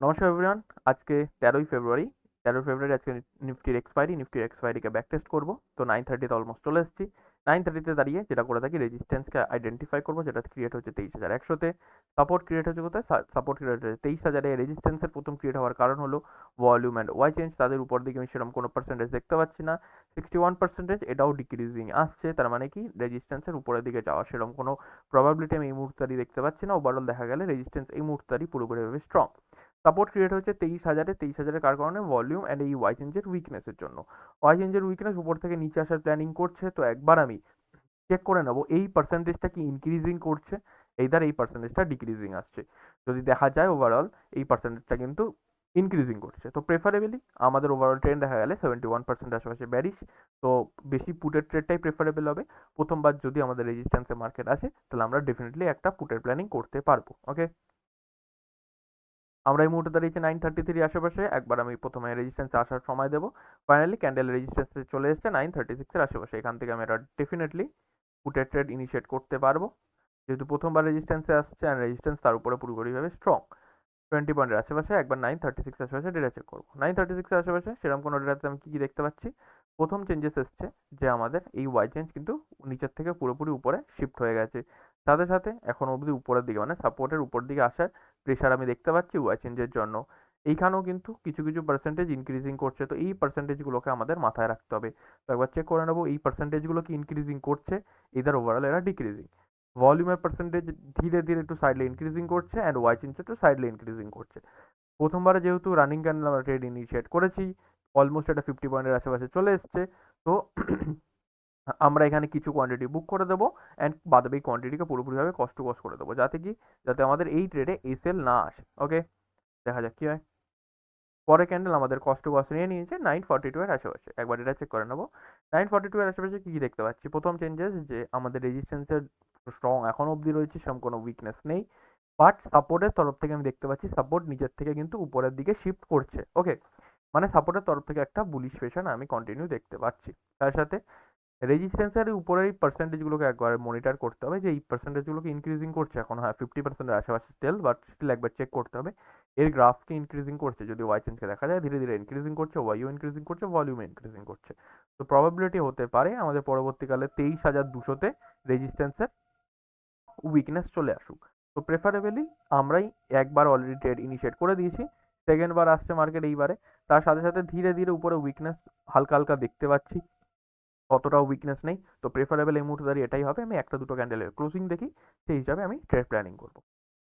নমস্কার এভরিওয়ান আজকে তেরোই ফেব্রুয়ারি তেরোই ফেব্রুয়ারি আজকে নিফটির এক্সপায়ারি নিফটির এক্সপায়ারিকে ব্যাক টেস্ট করব। তো নাইন থার্টিতে অলমোস্ট চলে এসেছি। নাইন থার্টিতে দাঁড়িয়ে যেটা করে থাকি রেজিস্ট্যান্সকে আইডেন্টিফাই করব, যেটা ক্রিয়েট হচ্ছে তেইশ হাজার একশোতে। সাপোর্ট ক্রিয়েট হচ্ছে কোথায়? সাপোর্ট ক্রিয়েট হচ্ছে তেইশ হাজারে রেজিস্ট্যান্সের প্রথম ক্রিয়েট হওয়ার কারণ হলো ভলিউম অ্যান্ড ওয়াই চেঞ্জ তাদের উপর দিকে আমি সেরকম কোনো পার্সেন্টেজ দেখতে পাচ্ছি না। সিক্সটি ওয়ান পার্সেন্টেজ এটাও ডিক্রিজিং আসছে। তার মানে কি? রেজিস্ট্যান্সের উপরের দিকে যাওয়া সেরকম কোনো প্রবাবিলিটি আমি এই মুহূর্তে দেখতে পাচ্ছি না। ওভারঅল দেখা গেলে রেজিস্ট্যান্স এই মুহূর্তে পুরোপুরিভাবে স্ট্রং সাপোর্ট ক্রিয়েট হচ্ছে তেইশ হাজারে, তেইশ হাজারের কার কারণে? ভলিউম অ্যান্ড এই ওয়াই চেঞ্জের উইকনেসের জন্য। ওয়াই চেঞ্জের উইকনেস উপর থেকে নিচে আসার প্ল্যানিং করছে, তো একবার আমি চেক করে নেব, এই পার্সেন্টেজটা কি ইনক্রিজিং করছে? এইদার এই পার্সেন্টেজটা ডিক্রিজিং আসছে। যদি দেখা যায় ওভারঅল এই পার্সেন্টেজটা কিন্তু ইনক্রিজিং করছে। তো প্রেফারেবলি আমাদের ওভারঅল ট্রেন্ড দেখা গেলে সেভেন্টি ওয়ান পার্সেন্ট আশেপাশে ব্যারিশ তো বেশি পুটের ট্রেডটাই প্রেফারেবল হবে। প্রথমবার যদি আমাদের রেজিস্ট্যান্সে মার্কেট আসে, তাহলে আমরা ডেফিনেটলি একটা পুটের প্ল্যানিং করতে পারব ওকে আমরা এই মুহূর্তে দাঁড়িয়েছি নাইন থার্টি থ্রি আশেপাশে। একবার আমি প্রথমে রেজিস্ট্যান্সে আসার সময় দেবো। ফাইনালি ক্যান্ডেল রেজিস্ট্যান্সে চলে এসেছে নাইন থার্টি সিক্সের আশেপাশে। এখান থেকে আমি এটা ডেফিনেটলি পুটের ট্রেড ইনিশিয়েট করতে পারব। যেহেতু প্রথমবার রেজিস্ট্যান্সে আসছে অ্যান্ড রেজিস্ট্যান্স তার উপরে পুরোপুরিভাবে স্ট্রং টোয়েন্টি পয়েন্টের আশেপাশে একবার নাইন থার্টি সিক্স আশেপাশে ডেটা চেক করব। নাইন থার্টি সিক্সের আশেপাশে সেরকম কোনো ডেটাতে আমি কী কী দেখতে পাচ্ছি? প্রথম চেঞ্জেস এসছে যে আমাদের এই ওয়াই চেঞ্জ কিন্তু নিচের থেকে পুরোপুরি উপরে শিফট হয়ে গেছে। সাথে সাথে এখন অবধি উপরের দিকে মানে সাপোর্টের উপর দিকে আসার প্রেশার আমি দেখতে পাচ্ছি ওয়াই চেঞ্জের জন্য। এইখানেও কিন্তু কিছু কিছু পার্সেন্টেজ ইনক্রিজিং করছে। তো এই পার্সেন্টেজগুলোকে আমাদের মাথায় রাখতে হবে। তো একবার চেক করে নেব, এই পার্সেন্টেজগুলো কি ইনক্রিজিং করছে? এদের ওভারঅল এরা ডিক্রিজিং ভলিউমের পার্সেন্টেজ ধীরে ধীরে একটু সাইডলে ইনক্রিজিং করছে অ্যান্ড ওয়াই চেঞ্জ একটু সাইডলে ইনক্রিজিং করছে। প্রথমবারে যেহেতু রানিং ক্যান্ডেল আমরা ট্রেড ইনিশিয়েট করেছি অলমোস্ট এটা ফিফটি পয়েন্টের আশেপাশে চলে এসছে। তো আমরা এখানে কিছু কোয়ান্টিটি বুক করে দেবো অ্যান্ড বাদবাকি কোয়ান্টিটিকে পুরোপুরিভাবে কষ্ট কষ্ট করে দেবো, যাতে কি, যাতে আমাদের এই ট্রেডে এসএল না আসে ওকে দেখা যাক কী হয়। পরে ক্যান্ডেল আমাদের কষ্ট কষ্ট নিয়ে নিয়েছে নাইন ফর্টি টু এর আশেপাশে। একবার এটা চেক করে নেব। নাইন ফর্টি টু এর আশেপাশে কী কী দেখতে পাচ্ছি? প্রথম চেঞ্জেস যে আমাদের রেজিস্ট্যান্সের স্ট্রং এখন অবধি রয়েছে, সেরকম কোনো উইকনেস নেই। বাট সাপোর্টের তরফ থেকে আমি দেখতে পাচ্ছি সাপোর্ট নিচের থেকে কিন্তু উপরের দিকে শিফট করছে ওকে মানে সাপোর্টের তরফ থেকে একটা বুলিশ ফেশন আমি কন্টিনিউ দেখতে পাচ্ছি। তার সাথে রেজিস্ট্যান্সের উপরে এই পার্সেন্টেজগুলোকে একবার মনিটর করতে হবে যে এই পার্সেন্টেজগুলোকে ইনক্রিজিং করছে এখন। হ্যাঁ ফিফটি পার্সেন্টের আশেপাশে স্টিল বাট স্টিল একবার চেক করতে হবে। এর গ্রাফকে ইনক্রিজিং করছে, যদি ওয়াই চেঞ্জকে দেখা যায়, ধীরে ধীরে ইনক্রিজিং করছে ওয়াইও ইনক্রিজিং করছে ভলিউম ইনক্রিজিং করছে। তো প্রবাবিলিটি হতে পারে আমাদের পরবর্তীকালে তেইশ হাজার দুশোতে রেজিস্ট্যান্সের উইকনেস চলে আসুক। তো প্রেফারেবলি আমরাই একবার অলরেডি ট্রেড ইনিশিয়েট করে দিয়েছি সেকেন্ড বার আসছে মার্কেট এইবারে। তার সাথে সাথে ধীরে ধীরে উপরে উইকনেস হালকা হালকা দেখতে পাচ্ছি। অতটাও উইকনেস নেই। তো প্রেফারেবল এই মুহূর্তে দাঁড়িয়ে এটাই হবে। আমি একটা দুটো ক্যান্ডেলের ক্লোজিং দেখি, সেই হিসাবে আমি ট্রেড প্ল্যানিং করব।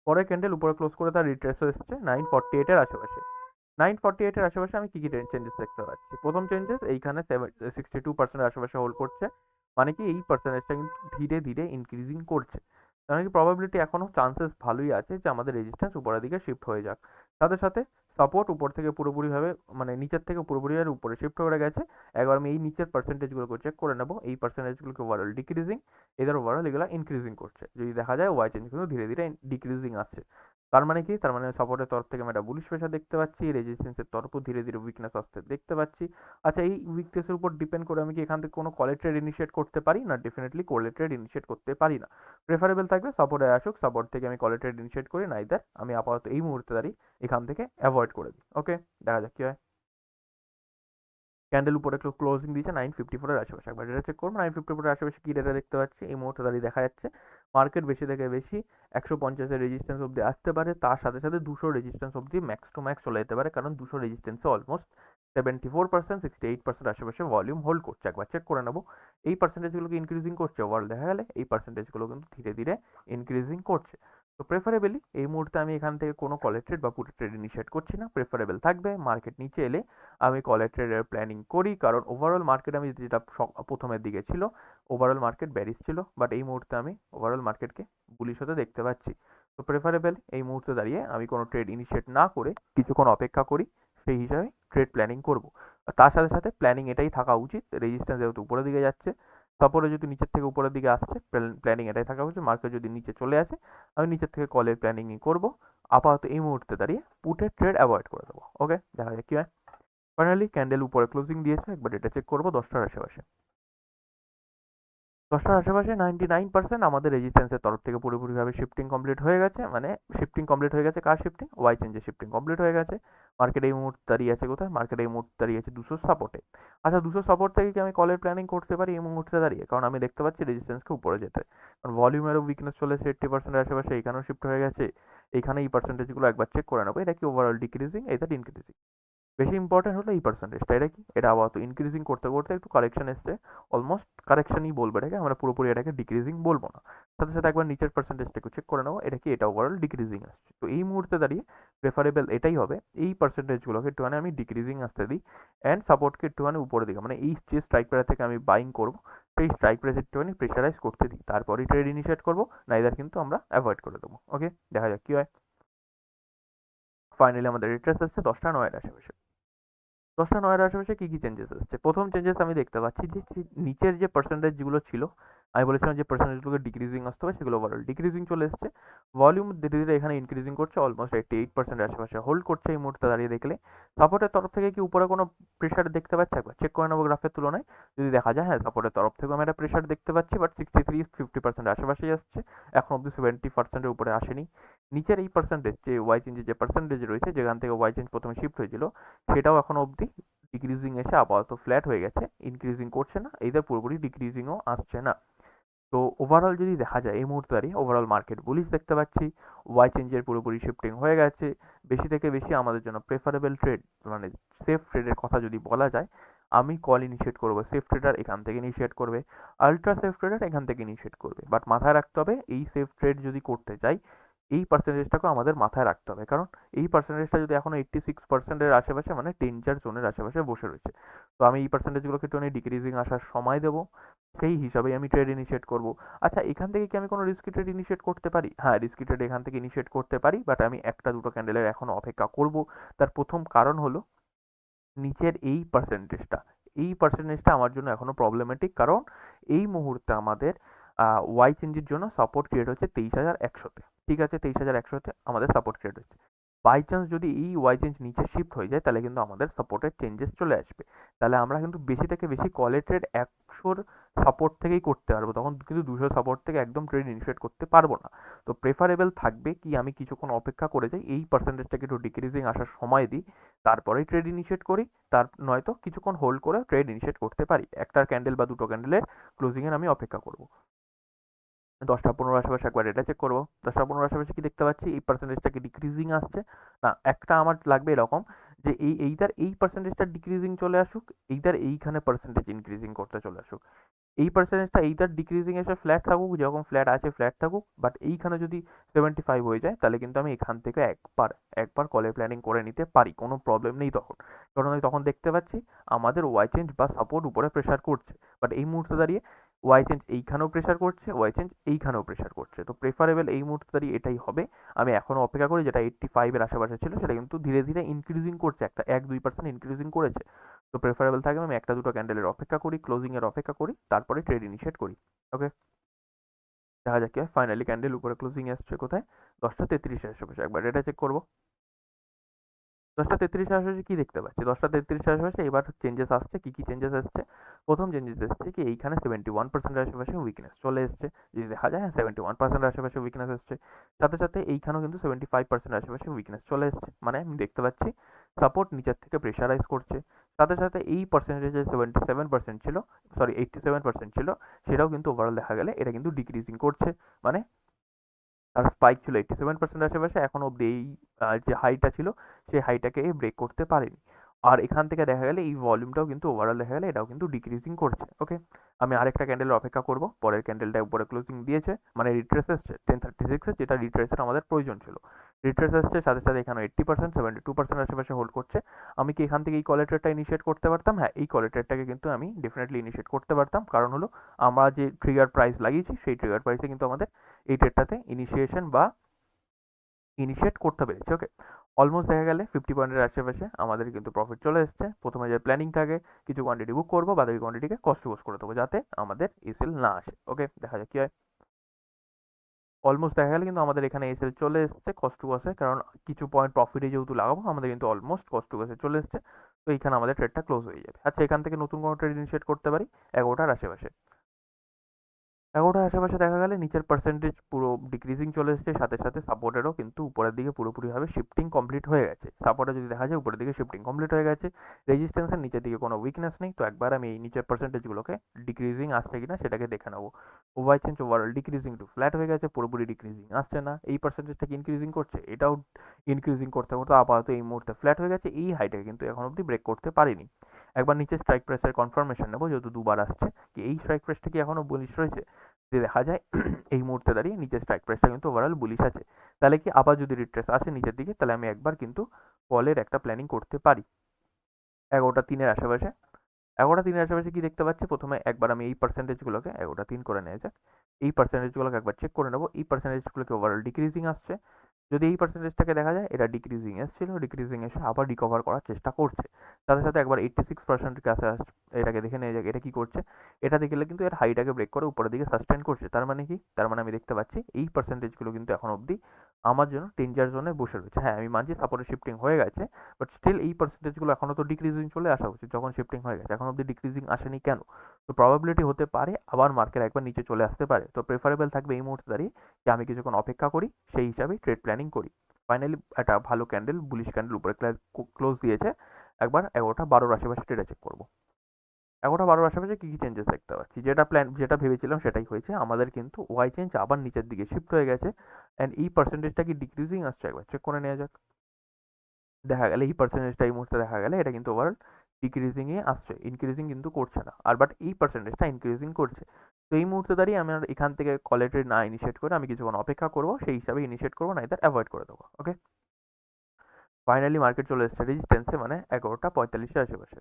পরে ক্যান্ডেল উপরে ক্লোজ করে তার রিট্রেসও এসেছে। নাইন ফর্টি এইটের আশেপাশে। নাইন ফর্টি এইটের আশেপাশে আমি কী কী চেঞ্জেস দেখতে পাচ্ছি? প্রথম চেঞ্জেস এইখানে সিক্সটি টু পার্সেন্টের আশেপাশে হোল্ড করছে। মানে কি এই পার্সেন্টেজটা কিন্তু ধীরে ধীরে ইনক্রিজিং করছে। তার কি প্রবাবিলিটি এখনও চান্সেস ভালোই আছে যে আমাদের রেজিস্ট্যান্স উপরের দিকে শিফট হয়ে যাক। সাথে সাথে সাপোর্ট উপর থেকে পুরোপুরিভাবে মানে নিচের থেকে পুরোপুরিভাবে উপরে শিফট হয়ে গেছে। একবার আমি এই নিচের পার্সেন্টেজগুলোকে চেক করে নেব। এই পার্সেন্টেজগুলোকে ওভারঅল ডিক্রিজিং এদের ওভারঅল এগুলো ইনক্রিজিং করছে। যদি দেখা যায় ওয়াই চেঞ্জ কিন্তু ধীরে ধীরে ডিক্রিজিং আসছে। তার মানে কি? তার মানে সাপোর্টের তরফ থেকে আমি একটা বুলিশ প্রেশার দেখতে পাচ্ছি রেজিস্ট্যান্সের তরফও ধীরে ধীরে উইকনেস আসতে দেখতে পাচ্ছি। আচ্ছা এই উইকনেসের উপর ডিপেন্ড করে আমি কি এখান থেকে কোনো কলে ট্রেড ইনিশিয়েট করতে পারি? না ডেফিনেটলি কলে ট্রেড ইনিশিয়েট করতে পারি না। প্রেফারেবল থাকবে সাপোর্টে আসুক সাপোর্ট থেকে আমি কলে ট্রেড ইনিশিয়েট করি না ইদার আমি আপাতত এই মুহূর্তে দাঁড়িয়ে এখান থেকে অ্যাভয়েড করে দিই। ওকে দেখা যাক কী হয়। ক্যান্ডেল উপরে একটু ক্লোজিং দিয়েছে নাইন ফিফটি ফোরের আশেপাশে। একবার ডেটা চেক করব নাইন ফিফটি ফোরের আশেপাশে কী ডেটা দেখতে পাচ্ছি? এই মুহূর্তে দাঁড়িয়ে দেখা যাচ্ছে মার্কেট বেশি থেকে বেশি একশো পঞ্চাশের রেজিস্ট্যান্স অবধি আসতে পারে। তার সাথে সাথে দুশো রেজিস্ট্যান্স অবধি ম্যাক্স টু ম্যাক্স চলে যেতে পারে। কারণ দুশো রেজিস্ট্যান্সে almost seventy four percent sixty eight percent আশেপাশে ভলিউম হোল্ড করছে। একবার চেক করে নেব। এই পার্সেন্টেজগুলোকে ইনক্রিজিং করছে। ওভারঅল দেখা গেলে এই পার্সেন্টেজগুলো কিন্তু ধীরে ধীরে ইনক্রিজিং করছে। তো প্রেফারেবলি এই মুহূর্তে আমি এখান থেকে কোনো কলের ট্রেড বা পুটের ট্রেড ইনিশিয়েট করছি না। প্রেফারেবল থাকবে। মার্কেট নিচে এলে আমি কলের ট্রেডের প্ল্যানিং করি। কারণ ওভারঅল মার্কেট আমি যেটা প্রথমের দিকে ছিল ওভারঅল মার্কেট ব্যারিস ছিল বাট এই মুহূর্তে আমি ওভারঅল মার্কেটকে বুলিশ হতে দেখতে পাচ্ছি। তো প্রেফারেবল এই মুহূর্তে দাঁড়িয়ে আমি কোনো ট্রেড ইনিশিয়েট না করে কিছুক্ষণ অপেক্ষা করি, সেই হিসাবে ট্রেড প্ল্যানিং করব। তার সাথে সাথে প্ল্যানিং এটাই থাকা উচিত রেজিস্ট্যান্স যেহেতু উপরের দিকে যাচ্ছে তারপরে যদি নিচের থেকে উপরের দিকে আসছে প্ল্যানিং এটাই থাকা উচিত মার্কেট যদি নিচে চলে আসে, আমি নিচের থেকে কলের প্ল্যানিংই করব, আপাতত এই মুহূর্তে দাঁড়িয়ে পুটের ট্রেড অ্যাভয়েড করে দেবো। ওকে দেখা যাক কী হয়। ফাইনালি ক্যান্ডেল উপরে ক্লোজিং দিয়েছে, একবার এটা চেক করব, দশটার আশেপাশে। দশটার আশেপাশে নাইনটি নাইন পার্সেন্ট আমাদের রেজিস্ট্যান্সের তরফ থেকে পুরোপুরিভাবে শিফটিং কমপ্লিট হয়ে গেছে। মানে শিফটিং কমপ্লিট হয়ে গেছে কার শিফটিং ওয়াই চেঞ্জের শিফটিং কমপ্লিট হয়ে গেছে। মার্কেট এই মুহূর্তে দাঁড়িয়ে আছে কোথায়? মার্কেট এই মুহূর্তে দাঁড়িয়ে আছে দুশো সাপোর্টে আচ্ছা দুশো সাপোর্ট থেকে কি আমি কলের প্ল্যানিং করতে পারি? এই মুহূর্তে দাঁড়িয়ে। কারণ আমি দেখতে পাচ্ছি রেজিস্ট্যান্সকে উপরে যেতে। কারণ ভলিউমেরও উইকনেস চলে চলেছে এইট্টি পার্সেন্টের আশেপাশে এখানেও শিফট হয়ে গেছে। এখানে এই পার্সেন্টেজগুলো একবার চেক করে নেব। এটা কি ওভারঅল ডিক্রিজিং এটা ইনক্রিজিং বেশি ইম্পর্টেন্ট হলো এই পার্সেন্টেজটা এটা কি? এটা আপাতত ইনক্রিজিং করতে করতে একটু কারেকশন এসছে অলমোস্ট কারেকশনই বলব এটাকে, আমরা পুরোপুরি এটাকে ডিক্রিজিং বলব না। সাথে সাথে একবার নিচের পার্সেন্টেজটা একটু চেক করে নেব, এটা কি? এটা ওভারঅল ডিক্রিজিং আসছে। তো এই মুহূর্তে দাঁড়িয়ে প্রেফারেবল এটাই হবে, এই পার্সেন্টেজগুলোকে একটুখানি আমি ডিক্রিজিং আসতে দিই অ্যান্ড সাপোর্টকে একটুখানি উপরে দিকে মানে এই যে স্ট্রাইক প্রাইস থেকে আমি বাইং করব, সেই স্ট্রাইক প্রাইস একটুখানি প্রেশারাইজ করতে দিই। তারপরই ট্রেড ইনিশিয়েট করব নাইদার কিন্তু আমরা অ্যাভয়েড করে দেবো। ওকে দেখা যাক কী হয়। ফাইনালি আমাদের রিট্রেস আসছে দশটা নয়ের আশেপাশে। দশটা নয়ের আশেপাশে কী কী চেঞ্জেস আসছে? প্রথম চেঞ্জেস আমি দেখতে পাচ্ছি যে নিচের যে পার্সেন্টেজগুলো ছিল আমি বলেছিলাম যে পার্সেন্টেজগুলোকে ডিক্রিজিং আসতে হবে, সেগুলো ওভারঅল ডিক্রিজিং চলে এসছে। ভলিউম ধীরে ধীরে এখানে ইনক্রিজিং করছে অলমোস্ট এইটি এইট পার্সেন্টের আশেপাশে হোল্ড করছে এই মুহূর্তে দাঁড়িয়ে দেখলে। সাপোর্টের তরফ থেকে কি উপরে কোনো প্রেশার দেখতে পাচ্ছি? একবার চেক করে নেব গ্রাফের তুলনায়। যদি দেখা যায় হ্যাঁ সাপোর্টের তরফ থেকে আমি একটা প্রেশার দেখতে পাচ্ছি বাট সিক্সটি থ্রি ফিফটি পার্সেন্টের আশেপাশেই আসছে। এখন অব্দি সেভেন্টি পার্সেন্টের উপরে আসেনি। নিচের এই পার্সেন্টেজ যে ওয়াই চেঞ্জের যে পার্সেন্টেজ রয়েছে, যেখান থেকে ওয়াই চেঞ্জ প্রথমে শিফট হয়েছিল, সেটাও এখন অবধি ডিক্রিজিং এসে আপাতত ফ্ল্যাট হয়ে গেছে। ইনক্রিজিং করছে না এইদের পুরোপুরি ডিক্রিজিংও আসছে না। তো ওভারঅল যদি দেখা যায় এই মুহূর্তে দাঁড়িয়ে ওভারঅল মার্কেট বুলিশ দেখতে পাচ্ছি। ওয়াই চেঞ্জের পুরোপুরি শিফটিং হয়ে গেছে। বেশি থেকে বেশি আমাদের জন্য প্রেফারেবল ট্রেড মানে সেফ ট্রেডের কথা যদি বলা যায়, আমি কল ইনিশিয়েট করব। সেফ ট্রেডার এখান থেকে ইনিশিয়েট করবে। আলট্রা সেফ ট্রেডার এখান থেকে ইনিশিয়েট করবে। বাট মাথায় রাখতে হবে, এই সেফ ট্রেড যদি করতে চাই এই পার্সেন্টেজটাকেও আমাদের মাথায় রাখতে হবে। কারণ এই পার্সেন্টেজটা যদি এখনও এইট্টি সিক্স পার্সেন্টের আশেপাশে মানে ডেঞ্জার জোনের আশেপাশে বসে রয়েছে। তো আমি এই পার্সেন্টেজগুলোকে একটুখানি ডিক্রিজিং আসার সময় দেবো। সেই হিসাবেই আমি ট্রেড ইনিশিয়েট করব। আচ্ছা এখান থেকে কি আমি কোনো রিস্কি ট্রেড ইনিশিয়েট করতে পারি? হ্যাঁ রিস্কি ট্রেড এখান থেকে ইনিশিয়েট করতে পারি বাট আমি একটা দুটো ক্যান্ডেলের এখনও অপেক্ষা করব। তার প্রথম কারণ হলো নিচের এই পার্সেন্টেজটা এই পার্সেন্টেজটা আমার জন্য এখনও প্রবলেমেটিক কারণ এই মুহূর্তে আমাদের ওয়াই চেঞ্জের জন্য সাপোর্ট ক্রিয়েট হচ্ছে তেইশ হাজার একশোতে। ঠিক আছে, তেইশ হাজার একশোতে আমাদের সাপোর্ট ক্রিয়েট হচ্ছে বাই চান্স যদি এই ওয়াই চেঞ্জ নিচে শিফট হয়ে যায়, তাহলে কিন্তু আমাদের সাপোর্টের চেঞ্জেস চলে আসবে। তাহলে আমরা কিন্তু বেশি থেকে বেশি কলে ট্রেড একশোর সাপোর্ট থেকেই করতে পারব। তখন কিন্তু দুশো সাপোর্ট থেকে একদম ট্রেড ইনিশিয়েট করতে পারব না। তো প্রেফারেবল থাকবে কি? আমি কিছুক্ষণ অপেক্ষা করে যাই, এই পার্সেন্টেজটাকে একটু ডিক্রিজিং আসার সময় দিই, তারপরেই ট্রেড ইনিশিয়েট করি, তার নয়তো কিছুক্ষণ হোল্ড করে ট্রেড ইনিশিয়েট করতে পারি। একটা ক্যান্ডেল বা দুটো ক্যান্ডেলের ক্লোজিংয়ের আমি অপেক্ষা করব। দশটা পনেরো আশেপাশে একবার এটা চেক করব। দশটা পনেরো আশেপাশে কি দেখতে পাচ্ছি? এই পার্সেন্টেজটা কি ডিক্রিজিং আসছে? না, একটা আমার লাগবে এরকম যে এই, এইটার এই পার্সেন্টেজটা ডিক্রিজিং চলে আসুক, এইটার এইখানে পার্সেন্টেজ ইনক্রিজিং করতে চলে আসুক। এই পার্সেন্টেজটা এইটার ডিক্রিজিং এসে ফ্ল্যাট থাকুক, যেরকম ফ্ল্যাট আছে ফ্ল্যাট থাকুক বাট এইখানে যদি সেভেন্টি ফাইভ হয়ে যায়, তাহলে কিন্তু আমি এখান থেকে একবার একবার কলের প্ল্যানিং করে নিতে পারি, কোনো প্রবলেম নেই তখন। কারণ আমি তখন দেখতে পাচ্ছি, আমাদের ওয়াই চেঞ্জ বা সাপোর্ট উপরে প্রেশার করছে। বাট এই মুহূর্তে দাঁড়িয়ে ওয়াই চেঞ্জ এইখানেও প্রেশার করছে ওয়াই চেঞ্জ এইখানেও প্রেশার করছে। তো প্রেফারেবল এই মুহূর্তে দাঁড়িয়ে এটাই হবে। আমি এখনও অপেক্ষা করি যেটা এইট্টি ফাইভের আশেপাশে ছিল, সেটা কিন্তু ধীরে ধীরে ইনক্রিজিং করছে। একটা এক দুই পার্সেন্ট ইনক্রিজিং করেছে। তো প্রেফারেবল থাকে আমি একটা দুটো ক্যান্ডেলের অপেক্ষা করি ক্লোজিংয়ের অপেক্ষা করি, তারপরে ট্রেড ইনিশিয়েট করি। ওকে দেখা যাক কি ফাইনালি ক্যান্ডেল উপরে ক্লোজিং আসছে কোথায়? দশটা তেত্রিশের আশেপাশে। একবার এটা চেক করব। দশটা তেত্রিশ আশেপাশে কী দেখতে পাচ্ছি? দশটা তেত্রিশ আশেপাশে এবার চেঞ্জেস আসছে, কী কী চেঞ্জেস আসছে? প্রথম চেঞ্জেস এসছে কি এইখানে সেভেন্টি ওয়ান পার্সেন্টের আশেপাশে উইকনেস চলে এসছে। যদি দেখা যায় হ্যাঁ সেভেন্টি ওয়ান পার্সেন্টের আশেপাশে উইকনেস এসছে। সাথে সাথে এইখানেও কিন্তু সেভেন্টি ফাইভ পার্সেন্টের আশেপাশে উইকনেস চলে এসছে। মানে আমি দেখতে পাচ্ছি সাপোর্ট নিচের থেকে প্রেশারাইজ করছে। সাথে সাথে এই পার্সেন্টেজ সেভেন্টি সেভেন পার্সেন্ট ছিল সরি এইটটি সেভেন পার্সেন্ট ছিল, সেটাও কিন্তু ওভারঅল দেখা গেলে এটা কিন্তু ডিক্রিজিং করছে। মানে তার স্পাইক ছিল এইটটি সেভেন পার্সেন্ট আশেপাশে, এখন অব্দি এই যে হাইটা ছিল, সেই হাইটাকে ব্রেক করতে পারেনি। আর এখান থেকে দেখা গেলে এই ভলিউমটাও কিন্তু ওভারঅল দেখা গেলে এটাও কিন্তু ডিক্রিজিং করছে ওকে আমি আরেকটা ক্যান্ডেলের অপেক্ষা করব। পরের ক্যান্ডেলটা উপরে ক্লোজিং দিয়েছে। মানে রিট্রেস এসছে টেন থার্টি সিক্সে যেটা রিট্রেসের আমাদের প্রয়োজন ছিল। রিট্রেস এসছে, সাথে সাথে এখানে eighty percent seventy two percent আশেপাশে হোল্ড করছে। আমি কি এখান থেকে এই কলেটারটা ইনিশিয়েট করতে পারতাম? হ্যাঁ এই কলেটারটাকে কিন্তু আমি ডেফিনেটলি ইনিশিয়েট করতে পারতাম। কারণ হলো, আমরা যে ট্রিগার প্রাইস লাগিয়েছি, সেই ট্রিগার প্রাইসে কিন্তু আমাদের এই ট্রেডটাতে ইনিশিয়েশন বা ইনিশিয়েট করতে পেরেছি ওকে অলমোস্ট দেখা গেলে ফিফটি পয়েন্টের আশেপাশে আমাদের কিন্তু প্রফিট চলে এসছে। প্রথমে যে প্ল্যানিং থাকে, কিছু কোয়ান্টিটি বুক করব বাকি কোয়ান্টিটিকে কষ্ট কোস করে দেবো যাতে আমাদের এসএল না আসে। ওকে দেখা যাক কি হয়। অলমোস্ট দেখা গেলে কিন্তু আমাদের এখানে এসএল চলে এসছে কষ্ট কসে কারণ কিছু পয়েন্ট প্রফিটে যেহেতু লাগাবো, আমাদের কিন্তু অলমোস্ট কষ্ট কসে চলে এসছে। তো এইখানে আমাদের ট্রেডটা ক্লোজ হয়ে যাবে। আচ্ছা এখান থেকে নতুন কোনো ট্রেড ইনিশিয়েট করতে পারি? এগারোটার আশেপাশে। এগারোটার আশেপাশে দেখা গেলে নিচের পার্সেন্টেজ পুরো ডিক্রিজিং চলে এসেছে, সাথে সাথে সাপোর্টেরও কিন্তু উপরের দিকে পুরোপুরিভাবে শিফটিং কমপ্লিট হয়ে গেছে। সাপোর্টে যদি দেখা যায়, উপরের দিকে শিফটিং কমপ্লিট হয়ে গেছে। রেজিস্ট্যান্সের নিচের দিকে কোনো উইকনেস নেই, তো একবার আমি এই নিচের পার্সেন্টেজগুলোকে ডিক্রিজিং আসছে কিনা সেটাকে দেখে নেব। Over change overall decreasing to flat হয়ে গেছে, পুরোপুরি ডিক্রিজিং আসছে না। এই পার্সেন্টেজটাকে ইনক্রিজিং করছে, এটাও ইনক্রিজিং করতে করতে আপাতত এই মুহূর্তে ফ্ল্যাট হয়ে গেছে, এই হাইটাকে কিন্তু এখন অবধি ব্রেক করতে পারিনি। একবার নিচে স্ট্রাইক প্রেসের কনফার্মেশন নেব, যেহেতু দুবার আসছে, কি এই স্ট্রাইক প্রেসটা কি এখনও বুলিশ রয়েছে? যদি দেখা যায় এই মুহূর্তে দাঁড়িয়ে নিচের স্ট্রাইক প্রাইসটা কিন্তু ওভারঅল বুলিশ আছে। তাহলে কি আবার যদি রিট্রেস আসে নিচের দিকে, তাহলে আমি একবার কিন্তু কলের একটা প্ল্যানিং করতে পারি। এগারোটা তিনের আশেপাশে। এগারোটা তিনের আশেপাশে কি দেখতে পাচ্ছি? প্রথমে একবার আমি এই পার্সেন্টেজগুলোকে এগারোটা তিন করে নেওয়া যাক। এই পার্সেন্টেজগুলোকে একবার চেক করে নেব। এই পার্সেন্টেজগুলোকে ওভারঅল ডিক্রিজিং আসছে। যদি এই পার্সেন্টেজটাকে দেখা যায়, এটা ডিক্রিজিং এসেছিল ডিক্রিজিং এসে আবার রিকভার করার চেষ্টা করছে। তাদের সাথে একবার এইট্টি সিক্স পার্সেন্টের কাছে এটাকে দেখে নিয়ে যাক এটা কি করছে। এটা দেখলে কিন্তু এর হাইটাকে ব্রেক করে উপরের দিকে সাস্টেন করছে। তার মানে কি? তার মানে আমি দেখতে পাচ্ছি এই পার্সেন্টেজগুলো কিন্তু এখন অবধি আমার জন্য ডেঞ্জার জোনে বসে রয়েছে। হ্যাঁ আমি মানছি সাপোর্টে শিফটিং হয়ে গেছে বাট স্টিল এই পার্সেন্টেজগুলো এখনও তো ডিক্রিজিং চলে আসা উচিত যখন শিফটিং হয়ে গেছে। এখন অব্দি ডিক্রিজিং আসেনি কেন? তো প্রবাবিলিটি হতে পারে আবার মার্কেট একবার নিচে চলে আসতে পারে। তো প্রেফারেবল থাকবে এই মুহূর্তে দাঁড়িয়ে যে আমি কিছুক্ষণ অপেক্ষা করি, সেই হিসাবে ট্রেড প্ল্যানিং করি। ফাইনালি একটা ভালো ক্যান্ডেল বুলিশ ক্যান্ডেল উপরে ক্লোজ দিয়েছে, একবার এগারোটা বারোর আশেপাশে ট্রেডে চেক করব। এগারোটা বারোর আশেপাশে কী কী চেঞ্জেস দেখতে পাচ্ছি? যেটা প্ল্যান যেটা ভেবেছিলাম সেটাই হয়েছে। আমাদের কিন্তু ওয়াই চেঞ্জ আবার নিচের দিকে শিফট হয়ে গেছে। অ্যান্ড এই পার্সেন্টেজটা কি ডিক্রিজিং আসছে একবার চেক করে নেওয়া যাক। দেখা গেলে এই পার্সেন্টেজটা এই মুহূর্তে দেখা গেলে এটা কিন্তু ওভারঅল ডিক্রিজিংয়ে আসছে। ইনক্রিজিং কিন্তু করছে না। আর বাট এই পার্সেন্টেজটা ইনক্রিজিং করছে। তো এই মুহূর্তে দাঁড়িয়ে আমি এখান থেকে কলেটে না ইনিশিয়েট করে আমি কিছুক্ষণ অপেক্ষা করব। সেই হিসাবে ইনিশিয়েট করব না এদের অ্যাভয়েড করে দেবো। ওকে ফাইনালি মার্কেট চলে এসছে। রেজিস্ট্যান্সে মানে এগারোটা পঁয়তাল্লিশের আশেপাশে।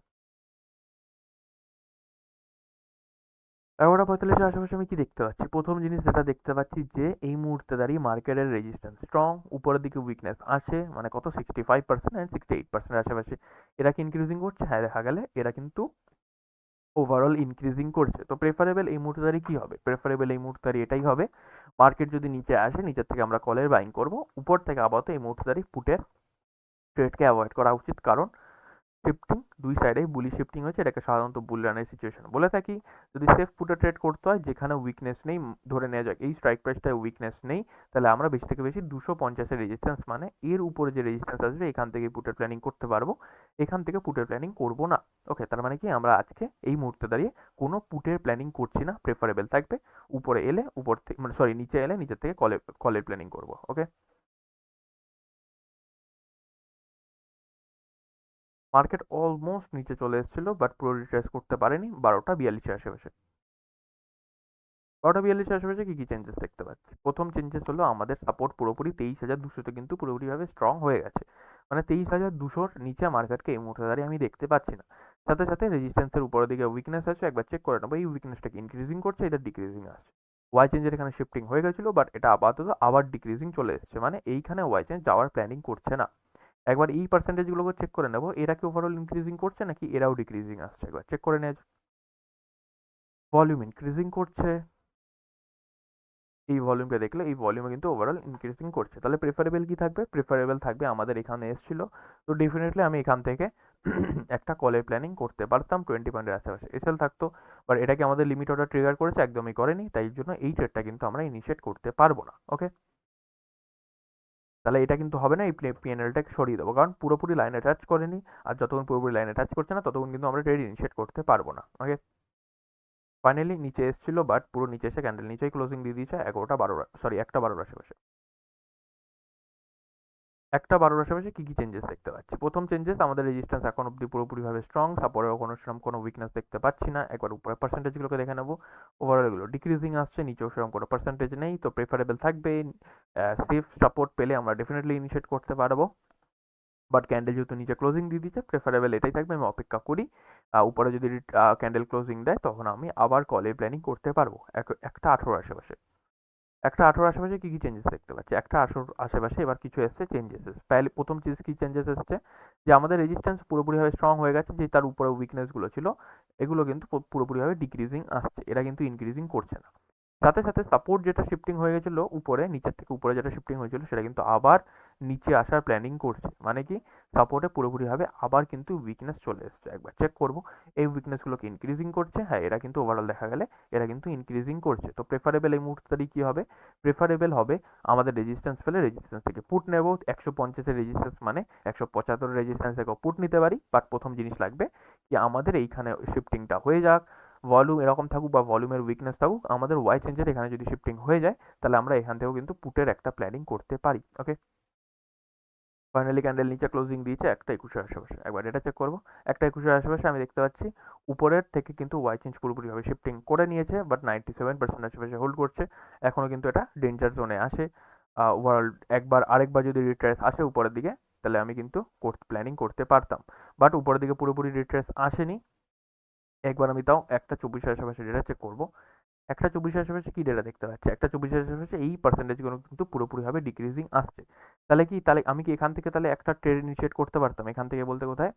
এগারোটা পঁয়তাল্লিশের আশেপাশে আমি কি দেখতে পাচ্ছি? প্রথম জিনিস যেটা দেখতে পাচ্ছি যে এই মুহূর্তে দাঁড়িয়ে মার্কেটের রেজিস্ট্যান্স স্ট্রং উপরের দিকে উইকনেস আসে মানে কত? Sixty five percent and sixty eight পার্সেন্টের আশেপাশে। এরা কি ইনক্রিজিং করছে? হ্যাঁ দেখা গেলে এরা কিন্তু ওভারঅল ইনক্রিজিং করছে। তো প্রেফারেবল এই মুহূর্তে দাঁড়িয়ে কী হবে? প্রেফারেবল এই মুহূর্তে দাঁড়িয়ে এটাই হবে। মার্কেট যদি নিচে আসে, নিচের থেকে আমরা কলের বাইং করব। উপর থেকে আপাতত এই মুহূর্তে দাঁড়িয়ে পুটের ট্রেডকে অ্যাভয়েড করা উচিত। কারণ শিফটিং দুই সাইডে বুলি শিফটিং হয়েছে, এটাকে সাধারণত বুল রানের সিচুয়েশন বলে থাকি। যদি সেফ পুটে ট্রেড করতে হয়, যেখানে উইকনেস নেই, ধরে নেওয়া যাক, এই স্ট্রাইক প্রাইসটায় উইকনেস নেই, তাহলে আমরা বেশি থেকে বেশি দুশো পঞ্চাশের রেজিস্ট্যান্স মানে এর উপরে যে রেজিস্ট্যান্স আসবে, এখান থেকে পুটের প্ল্যানিং করতে পারব। এখান থেকে পুটের প্ল্যানিং করব না। ওকে তার মানে কি? আমরা আজকে এই মুহূর্তে দাঁড়িয়ে কোনো পুটের প্ল্যানিং করছি না প্রেফারেবল থাকবে। উপরে এলে, উপর থেকে মানে সরি নিচে এলে, নিচের থেকে কলে কলের প্ল্যানিং করব। ওকে মার্কেট অলমোস্ট নিচে চলে এসেছিল, বাট পুরো রিট্রেস করতে পারেনি। বারোটা বিয়াল্লিশের আশেপাশে। বারোটা বিয়াল্লিশের আশেপাশে কী কী চেঞ্জেস দেখতে পাচ্ছি? প্রথম চেঞ্জেস হলো আমাদের সাপোর্ট পুরোপুরি তেইশ হাজার দুশোতে কিন্তু পুরোপুরিভাবে স্ট্রং হয়ে গেছে। মানে তেইশ হাজার দুশোর নিচে মার্কেটকে এই মুহূর্তে দাঁড়িয়ে আমি দেখতে পাচ্ছি না। সাথে সাথে রেজিস্ট্যান্সের উপরের দিকে উইকনেস আছে, একবার চেক করে নেব। এই উইকনেসটাকে ইনক্রিজিং করছে, এটা ডিক্রিজিং আসছে। ওয়াই চেঞ্জের এখানে শিফটিং হয়ে গেছিল বাট এটা আপাতত আবার ডিক্রিজিং চলে এসছে। মানে এইখানে ওয়াই চেঞ্জ যাওয়ার প্ল্যানিং করছে না। একবার এই পার্সেন্টেজগুলোকে চেক করে নেব, এরা কি ওভারঅল ইনক্রিজিং করছে নাকি এরাও ডিক্রিজিং আসছে? একবার চেক করে নেওয়া ভলিউম ইনক্রিজিং করছে। এই ভলিউমকে দেখলে, এই ভলিউমে কিন্তু ওভারঅল ইনক্রিজিং করছে। তাহলে প্রেফারেবল কি থাকবে? প্রেফারেবল থাকবে আমাদের এখানে এসেছিল। তো ডেফিনেটলি আমি এখান থেকে একটা কলের প্ল্যানিং করতে পারতাম টোয়েন্টি পয়েন্টের আশেপাশে। এসএল থাকতো বাট এটাকে আমাদের লিমিট অর্ডার ট্রিগার করেছে, একদমই করেনি, তাই জন্য এই ট্রেডটা কিন্তু আমরা ইনিশিয়েট করতে পারব না ওকে তাহলে এটা কিন্তু হবে না, এই পিএনএলটাকে সরিয়ে দেবো। কারণ পুরোপুরি লাইনে অ্যাটাচ করেনি, আর যতক্ষণ পুরোপুরি লাইন অ্যাটাচ করছে না, ততক্ষণ কিন্তু আমরা ট্রেড ইনিশিয়েট করতে পারব না ওকে ফাইনালি নিচে এসেছিল বাট পুরো নিচে এসে ক্যান্ডেল নিচেই ক্লোজিং দিয়ে দিয়েছে, এগারোটা বারো সরি একটা বারোর আশেপাশে একটা বারোর আশেপাশে কী কী চেঞ্জেস দেখতে পাচ্ছি? প্রথম চেঞ্জেস আমাদের রেজিস্ট্যান্স এখন অব্দি পুরোপুরিভাবে স্ট্রং সাপোর্টেও কোনো সেরকম কোনো উইকনেস দেখতে পাচ্ছি না। একবার উপরে পার্সেন্টেজগুলোকে দেখে নেব। ওভারঅল এগুলো ডিক্রিজিং আসছে, নিচেও সেরকম কোনো পার্সেন্টেজ নেই। তো প্রেফারেবল থাকবে সেফ সাপোর্ট পেলে আমরা ডেফিনেটলি ইনিশিয়েট করতে পারব। বাট ক্যান্ডেল যেহেতু নিচে ক্লোজিং দিয়ে দিচ্ছে প্রেফারেবল এটাই থাকবে, আমি অপেক্ষা করি। উপরে যদি ক্যান্ডেল ক্লোজিং দেয়, তখন আমি আবার কলের প্ল্যানিং করতে পারব। একটা আঠেরো আশেপাশে। একটা আঠারো আশেপাশে কী কী চেঞ্জেস দেখতে পাচ্ছি? একটা আঠেরো আশেপাশে এবার কিছু এসছে চেঞ্জেস প্যালে প্রথম চিজ কী চেঞ্জেস এসছে? যে আমাদের রেজিস্ট্যান্স পুরোপুরিভাবে স্ট্রং হয়ে গেছে, যে তার উপরে উইকনেসগুলো ছিল, এগুলো কিন্তু পুরোপুরিভাবে ডিক্রিজিং আসছে। এরা কিন্তু ইনক্রিজিং করছে না। সাথে সাথে সাপোর্ট যেটা শিফটিং হয়ে গেছিল, উপরে, নিচের থেকে উপরে যেটা শিফটিং হয়েছিল, সেটা কিন্তু আবার নিচে আসার প্ল্যানিং করছে। মানে কি? সাপোর্টে পুরোপুরিভাবে আবার কিন্তু উইকনেস চলে এসছে। একবার চেক করব। এই উইকনেসগুলোকে ইনক্রিজিং করছে। হ্যাঁ এরা কিন্তু ওভারঅল দেখা গেলে এরা কিন্তু ইনক্রিজিং করছে। তো প্রেফারেবল এই মুহূর্তে কী হবে? প্রেফারেবল হবে আমাদের রেজিস্ট্যান্স ফেলে রেজিস্ট্যান্স থেকে পুট নেব। একশো পঞ্চাশের রেজিস্ট্যান্স মানে একশো পঁচাত্তর রেজিস্ট্যান্স থেকে পুট নিতে পারি। বাট প্রথম জিনিস লাগবে কি আমাদের এইখানে শিফটিংটা হয়ে যাক। ভলিউম এরকম থাকুক বা ভলিউমের উইকনেস থাকুক, আমাদের ওয়াই চেঞ্জের এখানে যদি শিফটিং হয়ে যায়, তাহলে আমরা এখান থেকেও কিন্তু পুটের একটা প্ল্যানিং করতে পারি। ওকে ফাইনালি ক্যান্ডেল নিচে ক্লোজিং দিয়েছে, একটা একুশের আশেপাশে। একবার এটা চেক করব, একটা একুশের আশেপাশে আমি দেখতে পাচ্ছি, উপরের থেকে কিন্তু ওয়াই চেঞ্জ পুরোপুরিভাবে শিফটিং করে নিয়েছে বাট নাইনটি সেভেন পার্সেন্ট আশেপাশে হোল্ড করছে। এখনও কিন্তু এটা ডেঞ্জার জোনে আসে ওভারঅল একবার, আরেকবার যদি রিট্রেস আসে উপরের দিকে, তাহলে আমি কিন্তু প্ল্যানিং করতে পারতাম। বাট উপরের দিকে পুরোপুরি রিট্রেস আসেনি। একবার আমি তাও একটা চব্বিশের আশেপাশে ডেটা চেক করব একটা চব্বিশের আশেপাশে কী ডেটা দেখতে পাচ্ছি? একটা চব্বিশের আশেপাশে এই পার্সেন্টেজগুলো কিন্তু পুরোপুরিভাবে ডিক্রিজিং আসছে। তাহলে কি, তাহলে আমি কি এখান থেকে তাহলে একটা ট্রেড ইনিশিয়েট করতে পারতাম? এখান থেকে বলতে কোথায়?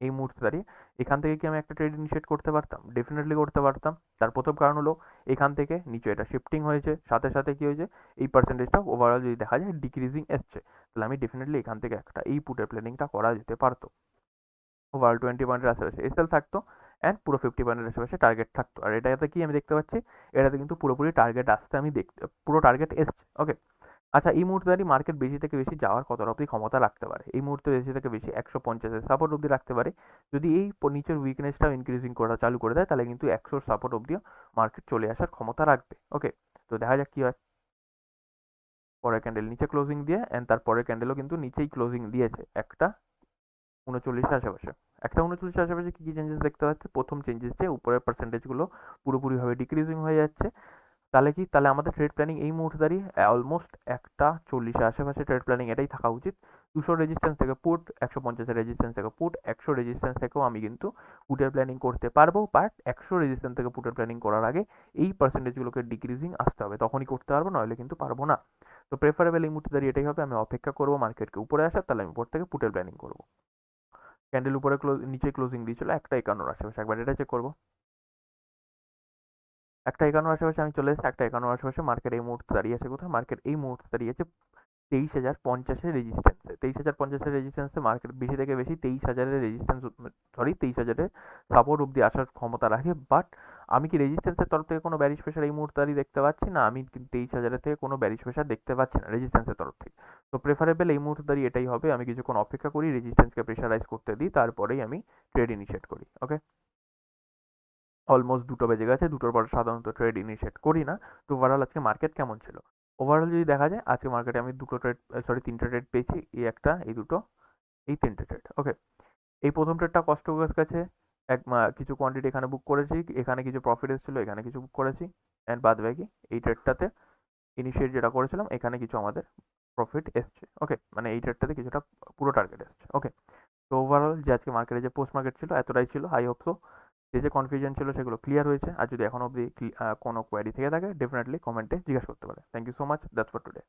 এই মুহূর্তে দাঁড়িয়ে। এখান থেকে কি আমি একটা ট্রেড ইনিশিয়েট করতে পারতাম? ডেফিনেটলি করতে পারতাম। তার প্রথম কারণ হলো, এখান থেকে নিচে এটা শিফটিং হয়েছে। সাথে সাথে কি হয়েছে? এই পার্সেন্টেজটা ওভারঅল যদি দেখা যায় ডিক্রিজিং এসছে। তাহলে আমি ডেফিনেটলি এখান থেকে একটা, এই পুটের প্ল্যানিংটা করা যেতে পারতো। ওভারঅল টোয়েন্টি পয়েন্টের আশেপাশে। এসএল থাকতো। অ্যান্ড পুরো ফিফটি পয়েন্টের আশেপাশে টার্গেট থাকতো। আর এটাতে কি আমি দেখতে পাচ্ছি? এটাতে কিন্তু পুরোপুরি টার্গেট আসতে আমি দেখতে, পুরো টার্গেট এসছে ওকে আচ্ছা এই মুহূর্তে দাঁড়িয়ে মার্কেট বেশি থেকে বেশি যাওয়ার কত অবধি ক্ষমতা রাখতে পারে? এই মুহূর্তে বেশি থেকে বেশি একশো পঞ্চাশের সাপোর্ট অবধি রাখতে পারে। যদি এই নিচের উইকনেসটাও ইনক্রিজিং করা চালু করে দেয়, তাহলে কিন্তু একশোর সাপোর্ট অবধিও মার্কেট চলে আসার ক্ষমতা রাখবে ওকে তো দেখা যাক কী হয়। পরের ক্যান্ডেল নিচে ক্লোজিং দিয়ে অ্যান্ড তার পরের ক্যান্ডেলও কিন্তু নিচেই ক্লোজিং দিয়েছে, একটা উনচল্লিশের আশেপাশে। একটা উনচল্লিশের আশেপাশে কী কী চেঞ্জেস দেখতে পাচ্ছে? প্রথম চেঞ্জেস যে উপরের পার্সেন্টেজগুলো পুরোপুরিভাবে ডিক্রিজিং হয়ে যাচ্ছে। তাহলে কি? তাহলে আমাদের ট্রেড প্ল্যানিং এই মুহূর্তে দাঁড়িয়ে অলমোস্ট একটা চল্লিশের আশেপাশে ট্রেড প্ল্যানিং এটাই থাকা উচিত। দুশো রেজিস্ট্যান্স থেকে পুট একশো পঞ্চাশের রেজিস্ট্যান্স থেকে পুট একশো রেজিস্ট্যান্স থেকেও আমি কিন্তু পুটের প্ল্যানিং করতে পারব। বাট একশো রেজিস্ট্যান্স থেকে পুটের প্ল্যানিং করার আগে এই পার্সেন্টেজগুলোকে ডিক্রিজিং আসতে হবে। তখনই করতে পারব, নইলে কিন্তু পারব না। তো প্রেফারেবল এই মুহূর্তে দাঁড়িয়ে এটাই হবে। আমি অপেক্ষা করব মার্কেটকে উপরে আসার, তাহলে আমি উপর থেকে পুটের প্ল্যানিং করব। ক্যান্ডেল উপরে ক্লোজ নিচে ক্লোজিং দিয়েছিল, একটা একান্নর আশেপাশে। একবার এটা চেক করব। একটা একান্নর আশেপাশে আমি চলে এসেছি, একটা একান্নর আশেপাশে মার্কেট এই মুহূর্তে দাঁড়িয়ে আছে কোথায় মার্কেট এই মুহূর্তে দাঁড়িয়ে আছে তেইশ হাজার পঞ্চাশের রেজিস্ট্যান্সে তেইশ হাজার পঞ্চাশের রেজিস্ট্যান্সে মার্কেট বেশি থেকে বেশি তেইশ হাজারের রেজিস্ট্যান্স সরি তেইশ হাজারের সাপোর্ট অব্দি আসার ক্ষমতা রাখে বাট আমি কি রেজিস্ট্যান্সের তরফ থেকে কোনো ব্যারিশ প্রেশার এই মুহূর্তে দেখতে পাচ্ছি না? আমি তেইশ হাজারের থেকে কোনো ব্যারিশ প্রেশার দেখতে পাচ্ছি না রেজিস্ট্যান্সের তরফ থেকে। তো প্রেফারেবল এই মুহূর্তে দাঁড়িয়ে এটাই হবে। আমি কিছুক্ষণ অপেক্ষা করি রেজিস্ট্যান্সকে প্রেশারাইজ করতে দিই, তারপরেই আমি ট্রেড ইনিশিয়েট করি ওকে অলমোস্ট দুটো বেজে গেছে, দুটোর পর সাধারণত ট্রেড ইনিশিয়েট করি না। তো ওভারঅল আজকে মার্কেট কেমন ছিল? ওভারঅল যদি দেখা যায়, আজকে মার্কেটে আমি দুটো ট্রেড সরি তিনটে ট্রেড পেয়েছি, এই একটা, এই দুটো, এই তিনটে ট্রেড ওকে এই প্রথম ট্রেডটা কষ্ট গেছে। এক কিছু কোয়ান্টিটি এখানে বুক করেছি, এখানে কিছু প্রফিট এসেছিল, এখানে কিছু বুক করেছি অ্যান্ড বাদ বাকি এই ট্রেডটাতে ইনিশিয়েট যেটা করেছিলাম, এখানে কিছু আমাদের প্রফিট এসছে ওকে মানে এই ট্রেডটাতে কিছুটা পুরো টার্গেট এসছে ওকে তো ওভারঅল যে আজকে মার্কেটে যে পোস্ট মার্কেট ছিল, এতটাই ছিল হাই হোপসো যে যে কনফিউশন ছিল, সেগুলো ক্লিয়ার হয়েছে, আর যদি এখন অবধি কোনো কোয়ারি থেকে থাকে ডেফিনেটলি কমেন্টে জিজ্ঞাসা করতে পারে। Thank you so much that's for today